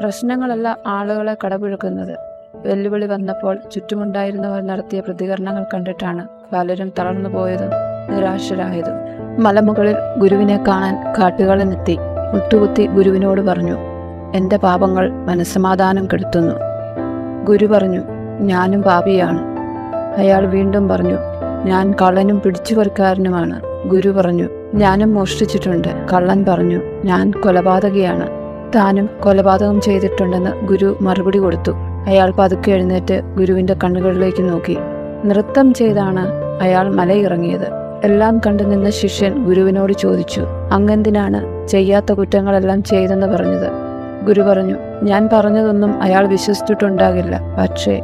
പ്രശ്നങ്ങളല്ല ആളുകളെ കടപുഴക്കുന്നത്. വെല്ലുവിളി വന്നപ്പോൾ ചുറ്റുമുണ്ടായിരുന്നവർ നടത്തിയ പ്രതികരണങ്ങൾ കണ്ടിട്ടാണ് പലരും തളർന്നു പോയതും നിരാശരായതും. മലമുകളിൽ ഗുരുവിനെ കാണാൻ കാട്ടുകളിൽ നിത്തി മുട്ടുകുത്തി ഗുരുവിനോട് പറഞ്ഞു എന്റെ പാപങ്ങൾ മനസ്സമാധാനം കെടുത്തുന്നു. ഗുരു പറഞ്ഞു ഞാനും പാപിയാണ്. അയാൾ വീണ്ടും പറഞ്ഞു ഞാൻ കള്ളനും പിടിച്ചുപറിക്കാരനുമാണ്. ഗുരു പറഞ്ഞു ഞാനും മോഷ്ടിച്ചിട്ടുണ്ട്. കള്ളൻ പറഞ്ഞു ഞാൻ കൊലപാതകയാണ്. താനും കൊലപാതകം ചെയ്തിട്ടുണ്ടെന്ന് ഗുരു മറുപടി കൊടുത്തു. അയാൾ പതുക്കെ എഴുന്നേറ്റ് ഗുരുവിന്റെ കണ്ണുകളിലേക്ക് നോക്കി. നൃത്തം ചെയ്താണ് അയാൾ മലയിറങ്ങിയത്. എല്ലാം കണ്ടു നിന്ന ശിഷ്യൻ ഗുരുവിനോട് ചോദിച്ചു അങ്ങെന്തിനാണ് ചെയ്യാത്ത കുറ്റങ്ങളെല്ലാം ചെയ്തെന്ന് പറഞ്ഞത്? ഗുരു പറഞ്ഞു ഞാൻ പറഞ്ഞതൊന്നും അയാൾ വിശ്വസിച്ചിട്ടുണ്ടാകില്ല. പക്ഷേ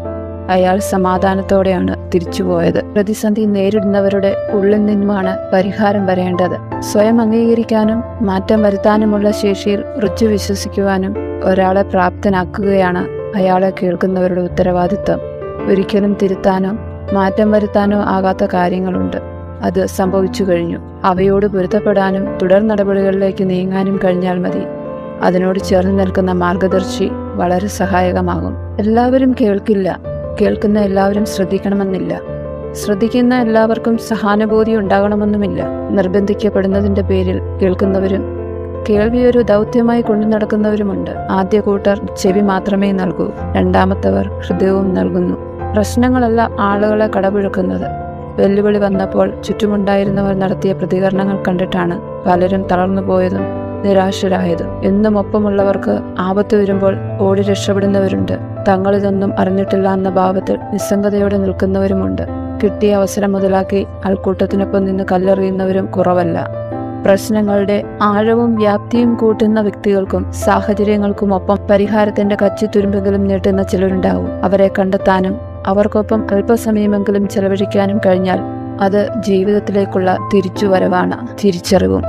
അയാൾ സമാധാനത്തോടെയാണ് തിരിച്ചുപോയത്. പ്രതിസന്ധി നേരിടുന്നവരുടെ ഉള്ളിൽ നിന്നുമാണ് പരിഹാരം വരേണ്ടത്. സ്വയം അംഗീകരിക്കാനും മാറ്റം വരുത്താനുമുള്ള ശേഷിയിൽ റുച്ചു വിശ്വസിക്കുവാനും ഒരാളെ പ്രാപ്തനാക്കുകയാണ് അയാളെ കേൾക്കുന്നവരുടെ ഉത്തരവാദിത്വം. ഒരിക്കലും തിരുത്താനോ മാറ്റം വരുത്താനോ ആകാത്ത കാര്യങ്ങളുണ്ട്. അത് സംഭവിച്ചു കഴിഞ്ഞു. അവയോട് പൊരുത്തപ്പെടാനും തുടർ നടപടികളിലേക്ക് നീങ്ങാനും കഴിഞ്ഞാൽ മതി. അതിനോട് ചേർന്ന് നിൽക്കുന്ന മാർഗദർശി വളരെ സഹായകമാകും. എല്ലാവരും കേൾക്കില്ല. കേൾക്കുന്ന എല്ലാവരും ശ്രദ്ധിക്കണമെന്നില്ല. ശ്രദ്ധിക്കുന്ന എല്ലാവർക്കും സഹാനുഭൂതി ഉണ്ടാകണമെന്നുമില്ല. നിർബന്ധിക്കപ്പെടുന്നതിന്റെ പേരിൽ കേൾക്കുന്നവരും കേൾവി ഒരു ദൗത്യമായി കൊണ്ടു നടക്കുന്നവരുമുണ്ട്. ആദ്യ കൂട്ടർ ചെവി മാത്രമേ നൽകൂ രണ്ടാമത്തവർ ഹൃദയവും നൽകുന്നു. പ്രശ്നങ്ങളല്ല ആളുകളെ കടപുഴക്കുന്നത്. വെല്ലുവിളി വന്നപ്പോൾ ചുറ്റുമുണ്ടായിരുന്നവർ നടത്തിയ പ്രതികരണങ്ങൾ കണ്ടിട്ടാണ് പലരും തളർന്നു പോയതും നിരാശരായതും. എന്നും ഒപ്പമുള്ളവർക്ക് ആപത്ത് വരുമ്പോൾ ഓടി രക്ഷപ്പെടുന്നവരുണ്ട്. തങ്ങളിതൊന്നും അറിഞ്ഞിട്ടില്ല എന്ന ഭാവത്തിൽ നിസ്സംഗതയോടെ നിൽക്കുന്നവരുമുണ്ട്. കിട്ടിയ അവസരം മുതലാക്കി അൾക്കൂട്ടത്തിനൊപ്പം നിന്ന് കല്ലെറിയുന്നവരും കുറവല്ല. പ്രശ്നങ്ങളുടെ ആഴവും വ്യാപ്തിയും കൂട്ടുന്ന വ്യക്തികൾക്കും സാഹചര്യങ്ങൾക്കും ഒപ്പം പരിഹാരത്തിന്റെ കച്ചിത്തുരുമ്പെങ്കിലും നീട്ടുന്ന ചിലരുണ്ടാവും. അവരെ കണ്ടെത്താനും അവർക്കൊപ്പം അല്പസമയമെങ്കിലും ചെലവഴിക്കാനും കഴിഞ്ഞാൽ അത് ജീവിതത്തിലേക്കുള്ള തിരിച്ചുവരവാണ് തിരിച്ചറിവും.